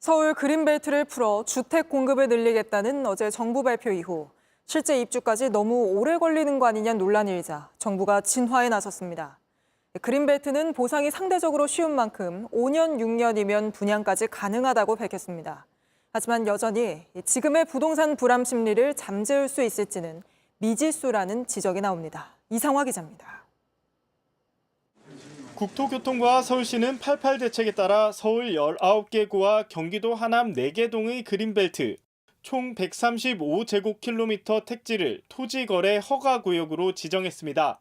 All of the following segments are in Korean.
서울 그린벨트를 풀어 주택 공급을 늘리겠다는 어제 정부 발표 이후 실제 입주까지 너무 오래 걸리는 거 아니냐 논란이 일자 정부가 진화에 나섰습니다. 그린벨트는 보상이 상대적으로 쉬운 만큼 5년, 6년이면 분양까지 가능하다고 밝혔습니다. 하지만 여전히 지금의 부동산 불안 심리를 잠재울 수 있을지는 미지수라는 지적이 나옵니다. 이상화 기자입니다. 국토교통부와 서울시는 88 대책에 따라 서울 19개 구와 경기도 하남 4개 동의 그린벨트 총 135제곱킬로미터 택지를 토지 거래 허가 구역으로 지정했습니다.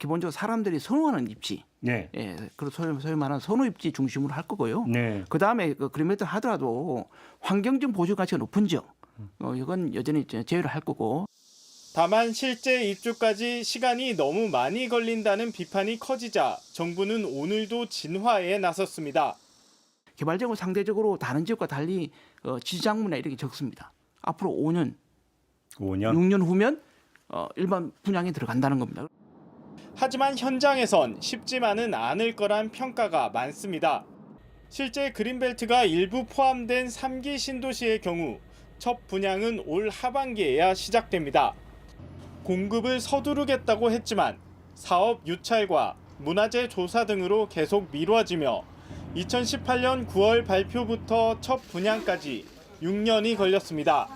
기본적으로 사람들이 선호하는 입지, 네. 예, 그리고 소위, 소위 말하는 선호 입지 중심으로 할 거고요. 네. 그 다음에 그 그린벨트 하더라도 환경적 보존 가치가 높은 지역, 어, 이건 여전히 제외를 할 거고. 다만 실제 입주까지 시간이 너무 많이 걸린다는 비판이 커지자 정부는 오늘도 진화에 나섰습니다. 개발적으로 상대적으로 다른 지역과 달리 어, 지장문에 이렇게 적습니다. 앞으로 5년, 5년. 6년 후면 어, 일반 분양에 들어간다는 겁니다. 하지만 현장에선 쉽지만은 않을 거란 평가가 많습니다. 실제 그린벨트가 일부 포함된 3기 신도시의 경우 첫 분양은 올 하반기에야 시작됩니다. 공급을 서두르겠다고 했지만 사업 유찰과 문화재 조사 등으로 계속 미뤄지며 2018년 9월 발표부터 첫 분양까지 6년이 걸렸습니다.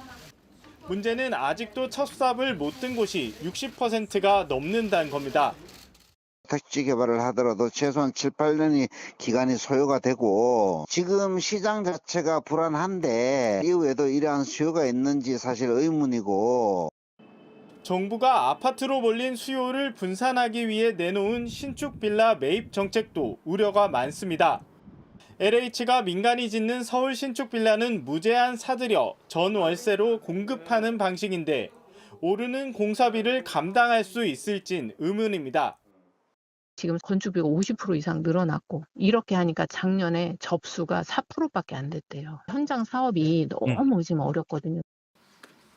문제는 아직도 첫 삽을 못 든 곳이 60%가 넘는다는 겁니다. 택지 개발을 하더라도 최소한 7, 8년이 기간이 소요가 되고 지금 시장 자체가 불안한데 이후에도 이러한 수요가 있는지 사실 의문이고 정부가 아파트로 몰린 수요를 분산하기 위해 내놓은 신축 빌라 매입 정책도 우려가 많습니다. LH가 민간이 짓는 서울 신축 빌라는 무제한 사들여 전 월세로 공급하는 방식인데 오르는 공사비를 감당할 수 있을진 의문입니다. 지금 건축비가 50% 이상 늘어났고 이렇게 하니까 작년에 접수가 4%밖에 안 됐대요. 현장 사업이 너무 지금 어렵거든요.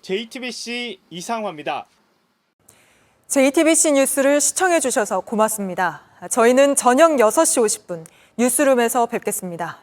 JTBC 이상화입니다. JTBC 뉴스를 시청해 주셔서 고맙습니다. 저희는 저녁 6시 50분 뉴스룸에서 뵙겠습니다.